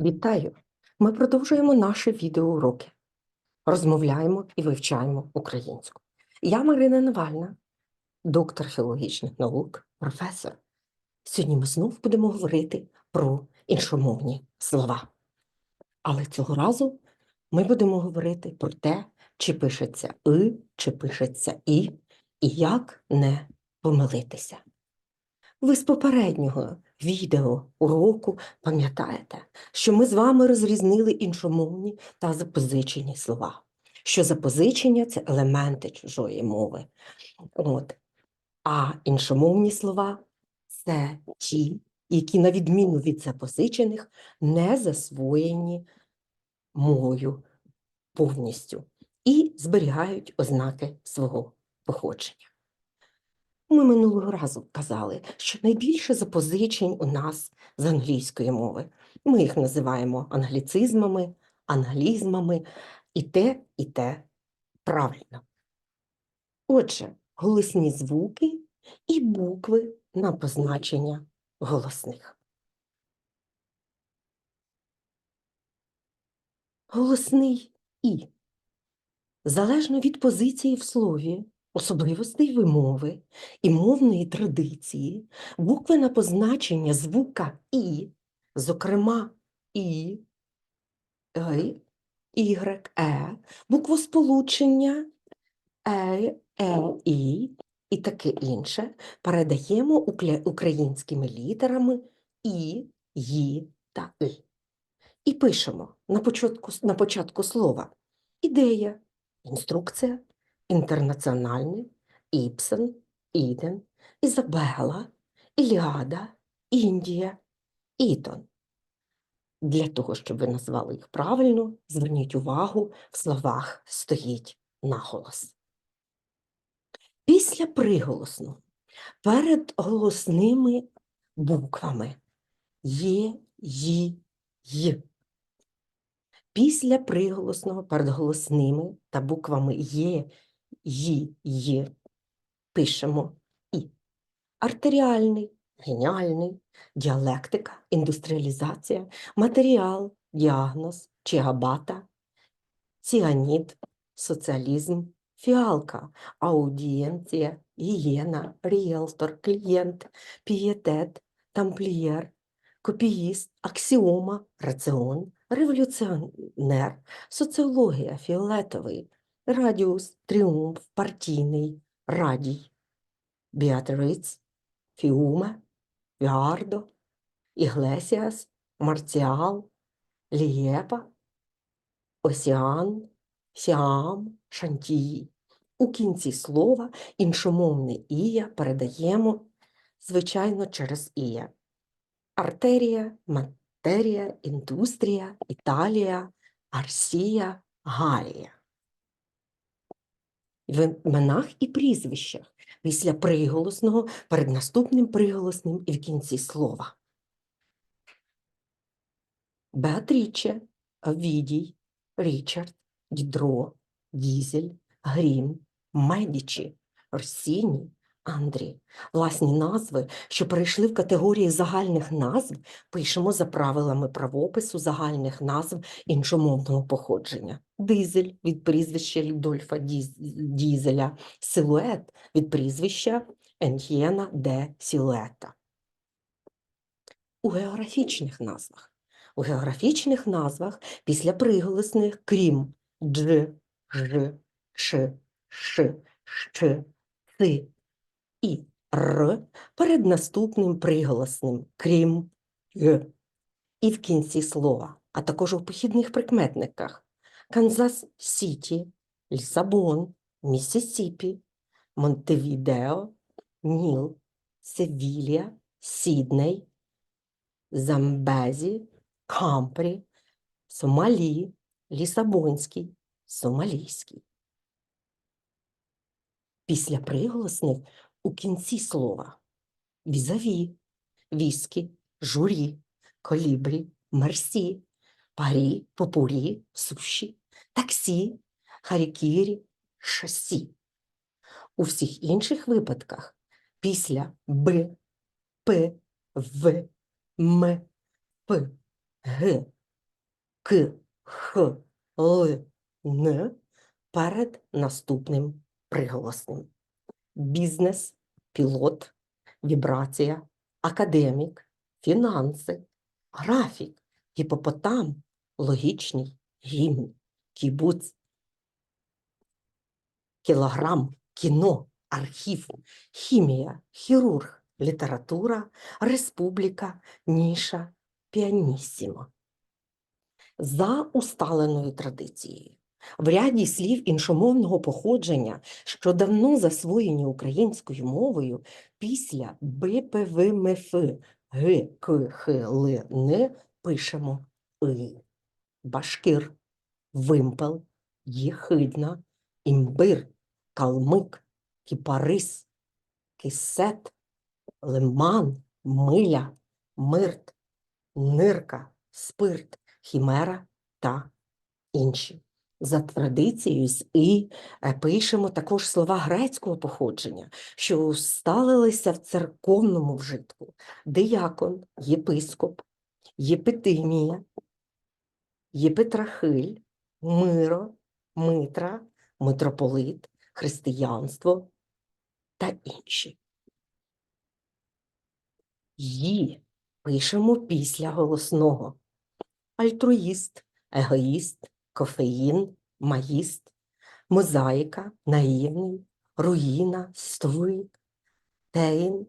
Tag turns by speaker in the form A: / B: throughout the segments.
A: Вітаю! Ми продовжуємо наші відеоуроки. Розмовляємо і вивчаємо українську. Я Марина Навальна, доктор філологічних наук, професор. Сьогодні ми знов будемо говорити про іншомовні слова. Але цього разу ми будемо говорити про те, чи пишеться «и», чи пишеться «і», і як не помилитися. Ви з попереднього відео уроку пам'ятаєте, що ми з вами розрізнили іншомовні та запозичені слова. Що запозичення це елементи чужої мови. От. А іншомовні слова це ті, які, на відміну від запозичених, не засвоєні мовою повністю і зберігають ознаки свого походження. Ми минулого разу казали, що найбільше запозичень у нас з англійської мови. Ми їх називаємо англіцизмами, англізмами, і те, і те правильно. Отже, голосні звуки і букви на позначення голосних. Голосний І. Залежно від позиції в слові, особливостей вимови і мовної традиції, букви на позначення звука І, зокрема І, Y, Е, буквосполучення Е, Е, І і таке інше передаємо українськими літерами І, Ї та И. І пишемо на початку, на початку слова ідея, інструкція, інтернаціональний, Іпсен, Іден, Ізабела, Іліада, Індія, Ітон. Для того, щоб ви назвали їх правильно, зверніть увагу, в словах стоїть наголос. Після приголосного перед голосними буквами є, ї, й. Після приголосного перед голосними та буквами є, ї, й пишемо і. Артеріальний, геніальний, діалектика, індустріалізація, матеріал, діагноз, чиабата, ціаніт, соціалізм, фіалка, аудієнція, гієна, ріелтор, клієнт, пієтет, тамплієр, копіїст, аксіома, раціон, революціонер, соціологія, фіолетовий, радіус, тріумф, партійний, радій, Біатриц, Фіуме, Віардо, Іглесіас, Марціал, Лієпа, Осіан, Сіам, Шантії. У кінці слова іншомовне ія передаємо, звичайно, через ія. Артерія, матерія, індустрія, Італія, Арсія, Галія. В іменах і прізвищах після приголосного перед наступним приголосним і в кінці слова. Беатріче, Овідій, Річард, Дідро, Дізель, Грім, Медічі, Росіні, Андрій. Власні назви, що перейшли в категорії загальних назв, пишемо за правилами правопису загальних назв іншомовного походження. Дизель від прізвища Людольфа Дізеля, силует від прізвища Енхєна де Сілуета. У географічних назвах. У географічних назвах після приголосних, крім дж, ж, ш, ш, щ, ци і р перед наступним приголосним, крім г. І в кінці слова, а також у похідних прикметниках Канзас Сіті, Лісабон, Міссісіпі, Монтевідео, Ніл, Севілія, Сідней, Замбезі, Кампрі, Сомалі, Лісабонський, Сомалійський. Після приголосних у кінці слова візаві, віскі, журі, колібрі, мерсі, парі, попурі, суші, таксі, харікірі, шасі. У всіх інших випадках після б, п, в, м, п, г, К, Х, Л, Н перед наступним приголосним. Бізнес, пілот, вібрація, академік, фінанси, графік, гіпопотам, логічний, гімн, кібуц, кілограм, кіно, архів, хімія, хірург, література, республіка, ніша, піанісімо. За усталеною традицією. В ряді слів іншомовного походження, що давно засвоєні українською мовою, після БПВМФ Г, пишемо И. Башкир, вимпел, єхидна, імбир, калмик, кіпарис, кисет, лиман, миля, мирт, нирка, спирт, хімера та інші. За традицією «і» е, пишемо також слова грецького походження, що усталилися в церковному вжитку. Диякон, єпископ, єпитимія, єпитрахиль, миро, митра, митрополит, християнство та інші. Ї пишемо після голосного. Альтруїст, егоїст, кофеїн, маїст, мозаїка, наївний, руїна, стоїк, тейн,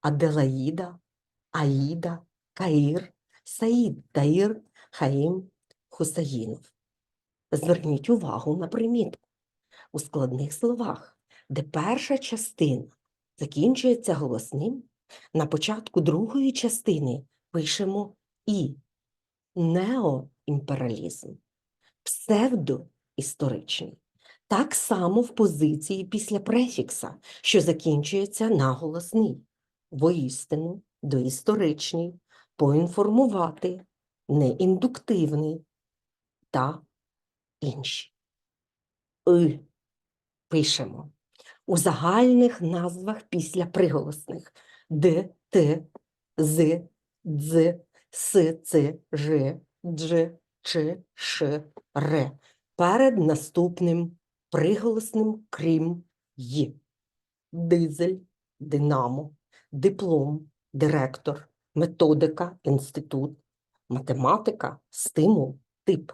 A: аделаїда, аїда, каїр, саїд, таїр, хаїм, хусаїнов. Зверніть увагу на примітку. У складних словах, де перша частина закінчується голосним, на початку другої частини пишемо і неоімперіалізм, псевдоісторичний. Так само в позиції після префікса, що закінчується на голосний, воістину, доісторичний, поінформувати, неіндуктивний та інші. И пишемо у загальних назвах після приголосних Д, Т, З, Дз, С, Ц, Ж, Дж, Ч, Ш, Р. Перед наступним приголосним крім Й. Дизель, динамо, диплом, директор, методика, інститут, математика, стимул, тип,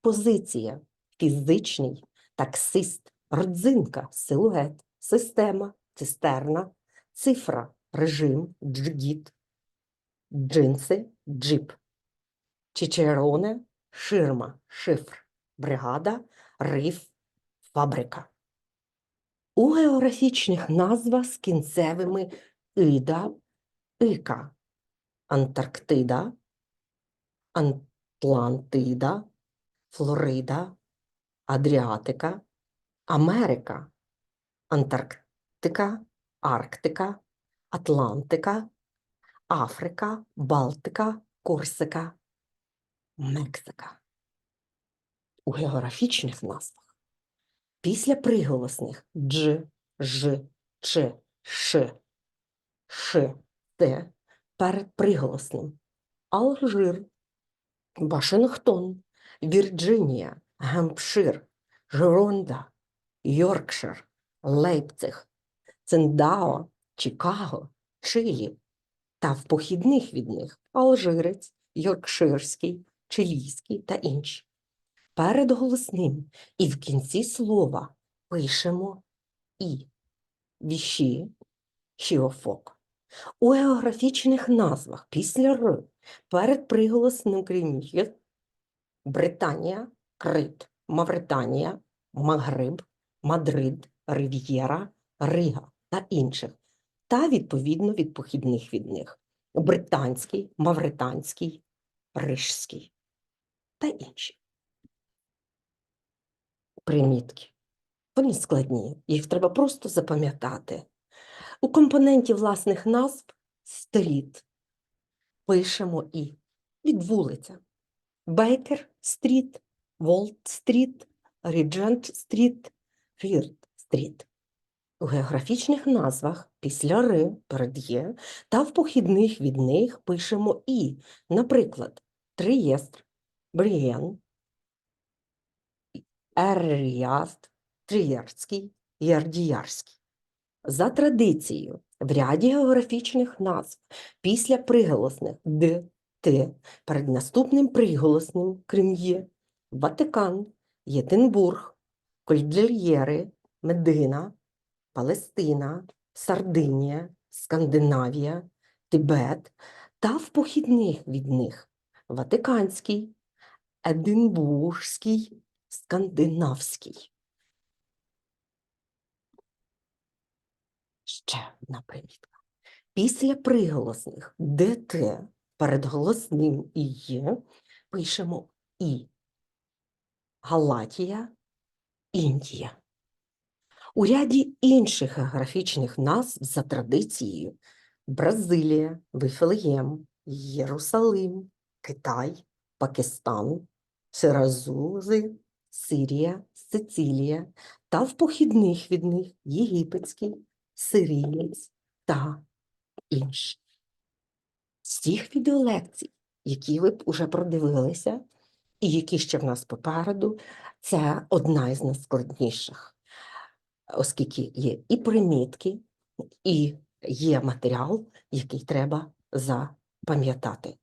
A: позиція, фізичний, таксист, родзинка, силует, система, цистерна, цифра, режим, джгіт, джинси, джип, чичероне, ширма, шифр, бригада, риф, фабрика. У географічних назвах з кінцевими Іда, Ика, Антарктида, Атлантида, Флорида, Адріатика, Америка, Антарктика, Арктика, Атлантика, Африка, Балтика, Корсика, Мексика. У географічних назвах після приголосних дж, ж, ч, ш, ш, т перед приголосним Алжир, Вашингтон, Вірджинія, Гемпшир, Жеронда, Йоркшир, Лейпциг, Циндао, Чикаго, Чилі та в похідних від них Алжирець, Йоркширський, Чилійський та інші. Перед голосним і в кінці слова пишемо і віші, шіофок. У географічних назвах після Р перед приголосним крім Британія, Крит, Мавританія, Магриб, Мадрид, Рив'єра, Рига та інших, та відповідно від похідних від них британський, мавританський, рижський та інші. Примітки. Вони складні, їх треба просто запам'ятати. У компоненті власних назв стріт пишемо і від вулиця. Бейкер стріт, Волт стріт, Ріджент стріт, Фірт стріт. У географічних назвах після Р перед Є та в похідних від них пишемо І, наприклад, Триєстр, Брієн, Ерріаст, Трієрський, Єрдіярський. За традицією, в ряді географічних назв після приголосних Д, Т перед наступним приголосним, крім Ватикан, Єдинбург, Кольдельєри, Медина, Палестина, Сардинія, Скандинавія, Тибет та в похідних від них Ватиканський, Единбурзький, Скандинавський. Ще одна примітка. Після приголосних ДТ перед голосним і є пишемо І. Галатія, Індія. У ряді інших географічних назв за традицією Бразилія, Вифлеєм, Єрусалим, Китай, Пакистан, Сиразузи, Сирія, Сицилія та в похідних від них Єгипетський, Сирієць та інші. З цих відеолекцій, які ви б уже продивилися, і які ще в нас попереду, це одна із найскладніших, оскільки є і примітки, і є матеріал, який треба запам'ятати.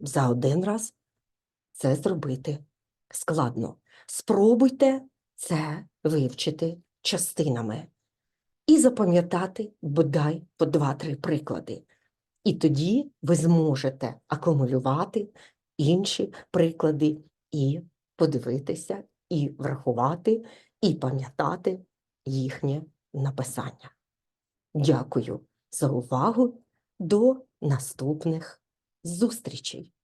A: За один раз це зробити складно. Спробуйте це вивчити частинами і запам'ятати бодай по два-три приклади. І тоді ви зможете акумулювати інші приклади і подивитися, і врахувати, і пам'ятати їхнє написання. Дякую за увагу. До наступних зустрічей!